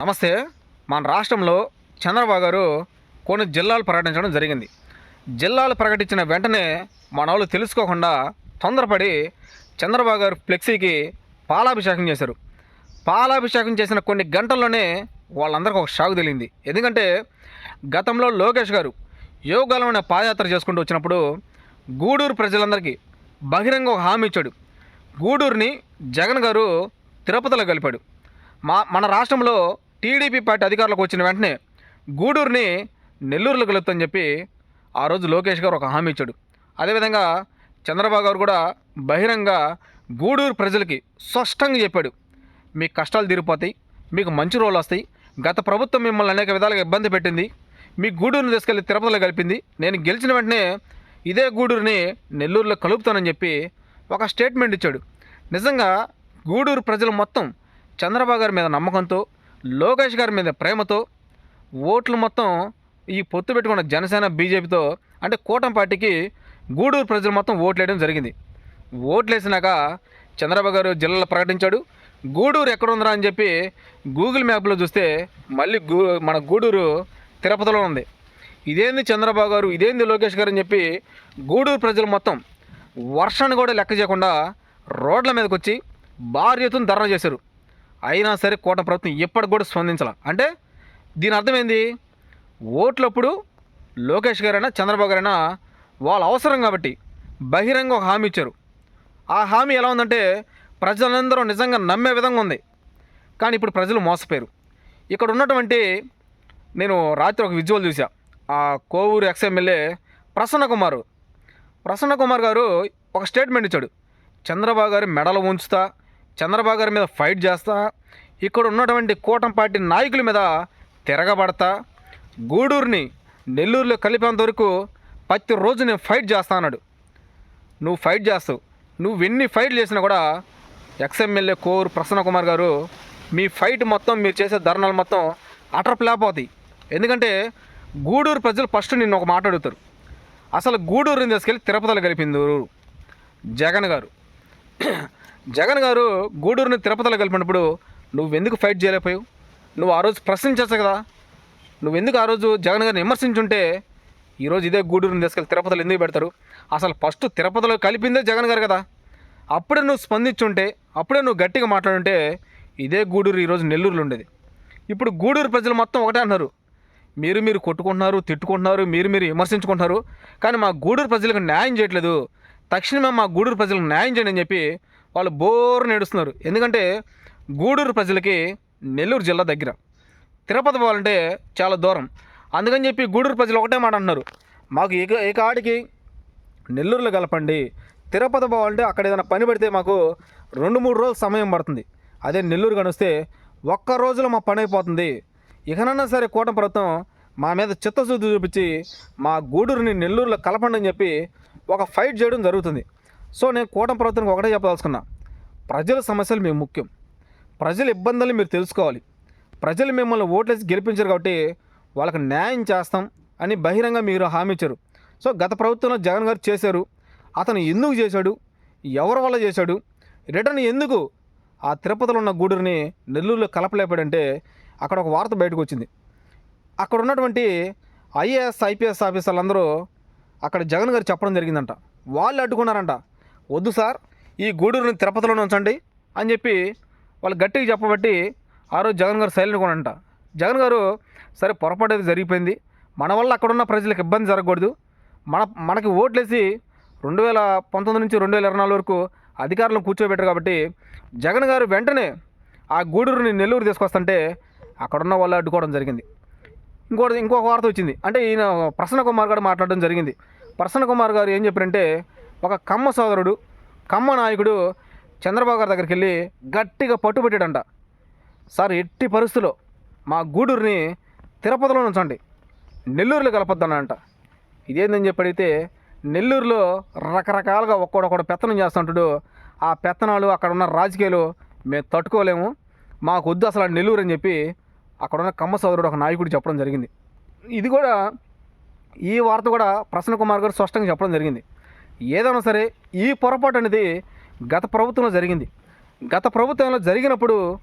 నమస్తే. మన రాష్ట్రంలో చంద్రబాబు గారు కొన్ని జిల్లాలు ప్రకటించడం జరిగింది. జిల్లాలు ప్రకటించిన వెంటనే మన వాళ్ళు తెలుసుకోకుండా తొందరపడి చంద్రబాబు గారు ఫ్లెక్సీకి పాలాభిషేకం చేశారు. పాలాభిషేకం చేసిన కొన్ని గంటల్లోనే వాళ్ళందరికీ ఒక షాక్ తెలియంది ఎందుకంటే గతంలో లోకేష్ గారు యోగాలమైన పాదయాత్ర చేసుకుంటూ వచ్చినప్పుడు గూడూరు ప్రజలందరికీ బహిరంగ ఒక హామీ ఇచ్చాడు. గూడూరుని జగన్ గారు తిరుపతిలో కలిపాడు. మా మన రాష్ట్రంలో టీడీపీ పార్టీ అధికారులకు వచ్చిన వెంటనే గూడూరుని నెల్లూరులో కలుపుతని చెప్పి ఆ రోజు లోకేష్ గారు ఒక హామీ ఇచ్చాడు. అదేవిధంగా చంద్రబాబు గారు కూడా బహిరంగ గూడూరు ప్రజలకి స్పష్టంగా చెప్పాడు. మీ కష్టాలు తీరిపోతాయి మీకు మంచి రోజులు వస్తాయి. గత ప్రభుత్వం మిమ్మల్ని అనేక విధాలుగా ఇబ్బంది పెట్టింది. మీ గూడూరుని తీసుకెళ్ళి తిరుపతిలో కలిపింది నేను గెలిచిన వెంటనే ఇదే గూడూరుని నెల్లూరులో కలుపుతానని చెప్పి ఒక స్టేట్మెంట్ ఇచ్చాడు. నిజంగా గూడూరు ప్రజలు మొత్తం చంద్రబాబు గారి మీద నమ్మకంతో లోకేష్ గారి మీద ప్రేమతో ఓట్లు మొత్తం ఈ పొత్తు పెట్టుకున్న జనసేన బీజేపీతో అంటే కూటమి పార్టీకి గూడూరు ప్రజలు మొత్తం ఓట్లు వేయడం జరిగింది. ఓట్లు వేసినాక చంద్రబాబు గారు జిల్లాలో ప్రకటించాడు. గూడూరు ఎక్కడ ఉందిరా అని చెప్పి గూగుల్ మ్యాప్లో చూస్తే మళ్ళీ గూ మన గూడూరు తిరుపతిలో ఉంది. ఇదేంది చంద్రబాబు గారు ఇదేంది లోకేష్ గారు అని చెప్పి గూడూరు ప్రజలు మొత్తం వర్షాన్ని కూడా లెక్క చేయకుండా రోడ్ల మీదకి వచ్చి భారీ ఎత్తున ధర్నా చేశారు. అయినా సరే కూటమి ప్రభుత్వం ఎప్పటికి కూడా స్పందించాల. అంటే దీని అర్థమైంది ఓట్లప్పుడు లోకేష్ గారైనా చంద్రబాబు గారైనా వాళ్ళ అవసరం కాబట్టి బహిరంగ ఒక హామీ ఇచ్చారు. ఆ హామీ ఎలా ఉందంటే ప్రజలందరూ నిజంగా నమ్మే విధంగా ఉంది. కానీ ఇప్పుడు ప్రజలు మోసపోయారు. ఇక్కడ ఉన్నటువంటి నేను రాత్రి ఒక విజువల్ చూసా ఆ కోవూరు ఎక్స్ఎమ్మెల్యే ప్రసన్న కుమారు. ప్రసన్న కుమార్ గారు ఒక స్టేట్మెంట్ ఇచ్చాడు. చంద్రబాబు గారి మెడలు ఉంచుతా చంద్రబాబు గారి మీద ఫైట్ చేస్తా ఇక్కడ ఉన్నటువంటి కూటమి పార్టీ నాయకుల మీద తిరగబడతా గూడూరుని నెల్లూరులో కలిపేంత వరకు ప్రతి రోజు నేను ఫైట్ చేస్తా అన్నాడు. నువ్వు ఫైట్ చేస్తావు. నువ్వు ఎన్ని ఫైట్లు చేసినా కూడా ఎక్స్ఎమ్మెల్యే కోరు ప్రసన్న కుమార్ గారు మీ ఫైట్ మొత్తం మీరు చేసే ధర్నాలు మొత్తం అటర్ ఫ్లాప్ అవుతాయి. ఎందుకంటే గూడూరు ప్రజలు ఫస్ట్ నిన్ను ఒక మాట అడుగుతారు. అసలు గూడూరుని తీసుకెళ్ళి తిరుపతిలో కలిపింది జగన్ గారు. జగన్ గారు గూడూరుని తిరుపతిలో కలిపినప్పుడు నువ్వెందుకు ఫైట్ చేయలేకపోయావు? నువ్వు ఆ రోజు ప్రశ్నించచ్చు కదా. నువ్వెందుకు ఆ రోజు జగన్ గారిని విమర్శించుంటే ఈరోజు ఇదే గూడూరుని తీసుకెళ్ళి తిరుపతిలో ఎందుకు పెడతారు? అసలు ఫస్ట్ తిరుపతిలో కలిపిందే జగన్ గారు కదా. అప్పుడే నువ్వు స్పందించుంటే అప్పుడే నువ్వు గట్టిగా మాట్లాడుంటే ఇదే గూడూరు ఈరోజు నెల్లూరులో ఉండేది. ఇప్పుడు గూడూరు ప్రజలు మొత్తం ఒకటే అన్నారు మీరు మీరు కొట్టుకుంటున్నారు తిట్టుకుంటున్నారు మీరు మీరు విమర్శించుకుంటున్నారు కానీ మా గూడూరు ప్రజలకు న్యాయం చేయట్లేదు. తక్షణమే మా గూడూరు ప్రజలకు న్యాయం చేయండి అని చెప్పి వాళ్ళు బోర్ నేడుస్తున్నారు. ఎందుకంటే గూడూరు ప్రజలకి నెల్లూరు జిల్లా దగ్గర. తిరుపతి పోవాలంటే చాలా దూరం. అందుకని చెప్పి గూడూరు ప్రజలు ఒకటే మాట అంటున్నారు మాకు ఇక ఏ కాడికి నెల్లూరులో కలపండి. తిరుపతి పోవాలంటే అక్కడ ఏదైనా పని పెడితే మాకు రెండు మూడు రోజులు సమయం పడుతుంది. అదే నెల్లూరు కనిస్తే ఒక్క రోజులో మా పని అయిపోతుంది. ఇకనన్నా సరే కూటమి ప్రభుత్వం మా మీద చిత్తశుద్ధి చూపించి మా గూడూరుని నెల్లూరులో కలపండి అని చెప్పి ఒక ఫైట్ చేయడం జరుగుతుంది. సో నేను కూటమి ప్రభుత్వానికి ఒకటే చెప్పదలుచుకున్నా. ప్రజల సమస్యలు మేము ముఖ్యం. ప్రజల ఇబ్బందులు మీరు తెలుసుకోవాలి. ప్రజలు మిమ్మల్ని ఓట్లేసి గెలిపించారు కాబట్టి వాళ్ళకి న్యాయం చేస్తాం అని బహిరంగ మీరు హామీ ఇచ్చారు. సో గత ప్రభుత్వంలో జగన్ గారు చేశారు. అతను ఎందుకు చేశాడు? ఎవరి వల్ల చేశాడు? రిటర్న్ ఎందుకు? ఆ తిరుపతిలో ఉన్న గూడూరుని నెల్లూరులో కలపలేపాడంటే అక్కడ ఒక వార్త బయటకు వచ్చింది. అక్కడ ఉన్నటువంటి ఐఏఎస్ ఐపీఎస్ ఆఫీసర్లందరూ అక్కడ జగన్ గారు చెప్పడం జరిగిందంట. వాళ్ళు అడ్డుకున్నారంట. వద్దు సార్ ఈ గూడూరుని తిరుపతిలోనే ఉంచండి అని చెప్పి వాళ్ళు గట్టిగా చెప్పబట్టి ఆ రోజు జగన్ గారు సైలెంట్ కూడా అంట జగన్ గారు సరే పొరపాటు అయితే జరిగిపోయింది. మన వల్ల అక్కడ ఉన్న ప్రజలకు ఇబ్బంది జరగకూడదు. మన మనకి ఓట్లేసి రెండు వేల పంతొమ్మిది నుంచి రెండు వేల ఇరవై నాలుగు వరకు అధికారులను కూర్చోబెట్టారు కాబట్టి జగన్ గారు వెంటనే ఆ గూడూరుని నెల్లూరు తీసుకొస్తుంటే అక్కడున్న వాళ్ళు అడ్డుకోవడం జరిగింది. ఇంకోటి ఇంకొక వార్త వచ్చింది. అంటే ఈయన ప్రసన్న కుమార్ గారు మాట్లాడడం జరిగింది. ప్రసన్న కుమార్ గారు ఏం చెప్పారంటే ఒక కమ్మ సోదరుడు కమ్మ నాయకుడు చంద్రబాబు గారి దగ్గరికి వెళ్ళి గట్టిగా పట్టుబెట్టాడంట సార్ ఎట్టి పరిస్థితుల్లో మా గూడూరుని తిరుపతిలో ఉంచండి నెల్లూరులో కలపొద్దనంట ఇదేందని చెప్పి అడిగితే నెల్లూరులో రకరకాలుగా ఒక్కొక్కడు పెత్తనం చేస్తుంటాడు. ఆ పెత్తనాలు అక్కడ ఉన్న రాజకీయాలు మేము తట్టుకోలేము. మాకు వద్దు అసలు నెల్లూరు అని చెప్పి అక్కడ ఉన్న కమ్మ సోదరుడు ఒక నాయకుడు చెప్పడం జరిగింది. ఇది కూడా ఈ వార్త కూడా ప్రసన్న కుమార్ గారు స్పష్టంగా చెప్పడం జరిగింది. ఏదైనా సరే ఈ పొరపాటు అనేది గత ప్రభుత్వంలో జరిగింది. గత ప్రభుత్వంలో జరిగినప్పుడు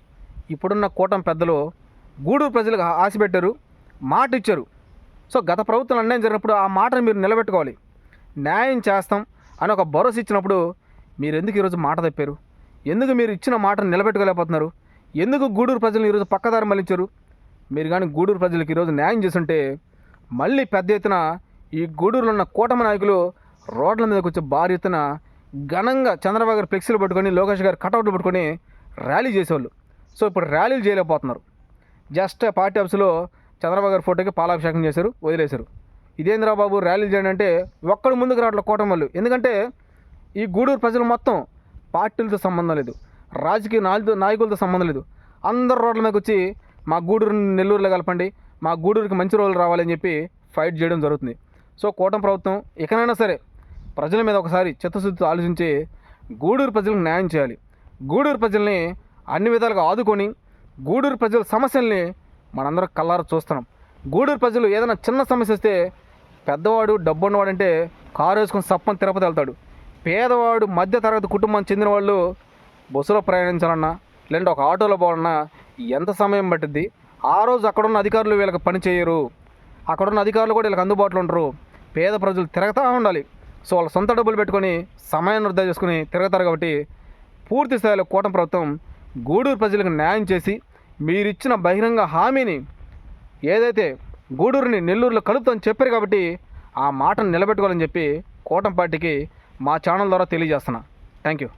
ఇప్పుడున్న కూటమి పెద్దలు గూడూరు ప్రజలకు ఆశ పెట్టారు మాట ఇచ్చారు. సో గత ప్రభుత్వం అన్యాయం జరిగినప్పుడు ఆ మాటను మీరు నిలబెట్టుకోవాలి. న్యాయం చేస్తాం అని ఒక భరోసా ఇచ్చినప్పుడు మీరు ఎందుకు ఈరోజు మాట తప్పారు? ఎందుకు మీరు ఇచ్చిన మాటను నిలబెట్టుకోలేకపోతున్నారు? ఎందుకు గూడూరు ప్రజలను ఈరోజు పక్కదారి మళ్ళించారు? మీరు కానీ గూడూరు ప్రజలకు ఈరోజు న్యాయం చేస్తుంటే మళ్ళీ పెద్ద ఎత్తున ఈ గూడూరులో ఉన్న కూటమి నాయకులు రోడ్ల మీద వచ్చి భారీ ఎత్తున ఘనంగా చంద్రబాబు గారు ఫ్లెక్సీలు పట్టుకొని లోకేష్ గారు కటౌట్లు పట్టుకొని ర్యాలీ చేసేవాళ్ళు. సో ఇప్పుడు ర్యాలీలు చేయలేకపోతున్నారు. జస్ట్ పార్టీ ఆఫీసులో చంద్రబాబు గారి ఫోటోకి పాలాభిషేకం చేశారు వదిలేశారు. ఇదేంద్రా బాబు ర్యాలీలు చేయండి అంటే ఒక్కడు ముందుకు రావట్ల కూటమి వాళ్ళు. ఎందుకంటే ఈ గూడూరు ప్రజలు మొత్తం పార్టీలతో సంబంధం లేదు. రాజకీయ నాయకులతో నాయకులతో సంబంధం లేదు. అందరు రోడ్ల మీదకి వచ్చి మా గూడూరు నెల్లూరులో కలపండి మా గూడూరుకి మంచి రోజులు రావాలని చెప్పి ఫైట్ చేయడం జరుగుతుంది. సో కూటమి ప్రభుత్వం ఇకనైనా సరే ప్రజల మీద ఒకసారి చిత్తశుద్ధితో ఆలోచించి గూడూరు ప్రజలకు న్యాయం చేయాలి. గూడూరు ప్రజల్ని అన్ని విధాలుగా ఆదుకొని గూడూరు ప్రజల సమస్యల్ని మనందరం కల్లారా చూస్తున్నాం. గూడూరు ప్రజలు ఏదైనా చిన్న సమస్య వస్తే పెద్దవాడు డబ్బు ఉన్నవాడంటే కారు వేసుకొని సప్పని తిరుపతి వెళ్తాడు. పేదవాడు మధ్య తరగతి కుటుంబం చెందిన వాళ్ళు బస్సులో ప్రయాణించాలన్నా లేదంటే ఒక ఆటోలో పోవాలన్నా ఎంత సమయం పట్టుద్ది? ఆ రోజు అక్కడున్న అధికారులు వీళ్ళకి పని చేయరు. అక్కడున్న అధికారులు కూడా వీళ్ళకి అందుబాటులో ఉండరు. పేద ప్రజలు తిరగతా ఉండాలి. సో వాళ్ళ సొంత డబ్బులు పెట్టుకొని సమయాన్ని వృధా చేసుకుని తిరగతారు కాబట్టి పూర్తి స్థాయిలో కూటమి ప్రభుత్వం గూడూరు ప్రజలకు న్యాయం చేసి మీరిచ్చిన బహిరంగ హామీని ఏదైతే గూడూరుని నెల్లూరులో కలుపుతామని చెప్పారు కాబట్టి ఆ మాటను నిలబెట్టుకోవాలని చెప్పి కూటమి పార్టీకి మా ఛానల్ ద్వారా తెలియజేస్తున్నా. Thank you.